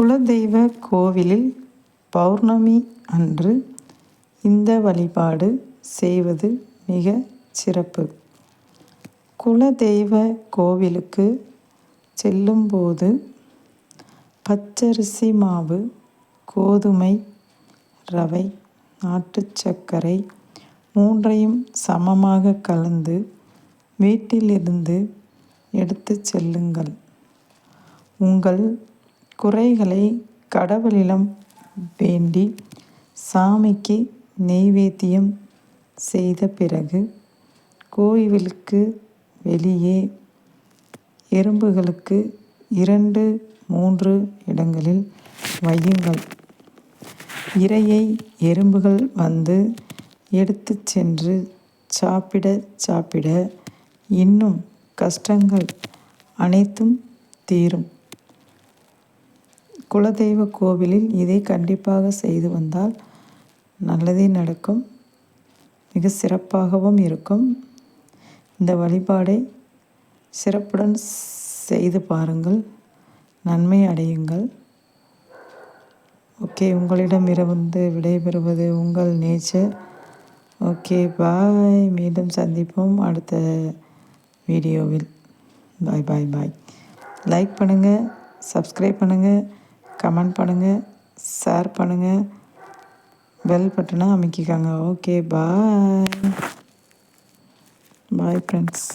குலதெய்வ கோவிலில் பௌர்ணமி அன்று இந்த வழிபாடு செய்வது மிக சிறப்பு. குலதெய்வ கோவிலுக்கு செல்லும்போது பச்சரிசி மாவு கோதுமை ரவை நாட்டு சர்க்கரை மூன்றையும் சமமாக கலந்து வீட்டிலிருந்து எடுத்து செல்லுங்கள். உங்கள் குறைகளை கடவுளிடம் வேண்டி சாமிக்கு நெய்வேத்தியம் செய்த பிறகு கோவிலுக்கு வெளியே எறும்புகளுக்கு இரண்டு மூன்று இடங்களில் வையுங்கள். இரையை எறும்புகள் வந்து எடுத்து சென்று சாப்பிட சாப்பிட இன்னும் கஷ்டங்கள் அனைத்தும் தீரும். குலதெய்வ கோவிலில் இதை கண்டிப்பாக செய்து வந்தால் நல்லதே நடக்கும். மிக சிறப்பாகவும் இருக்கும். இந்த வழிபாடை சிறப்புடன் செய்து பாருங்கள். நன்மை அடையுங்கள். ஓகே உங்களிடம் இருந்து விடைபெறுவது உங்கள் நேச்சர். Okay bye. மீண்டும் சந்திப்போம் அடுத்த வீடியோவில். Bye bye bye. லைக் பண்ணுங்கள் சப்ஸ்கிரைப் பண்ணுங்கள் கமெண்ட் பண்ணுங்கள் ஷேர் பண்ணுங்கள் பெல் பட்டனை அமைக்கிக்காங்க. Okay bye bye friends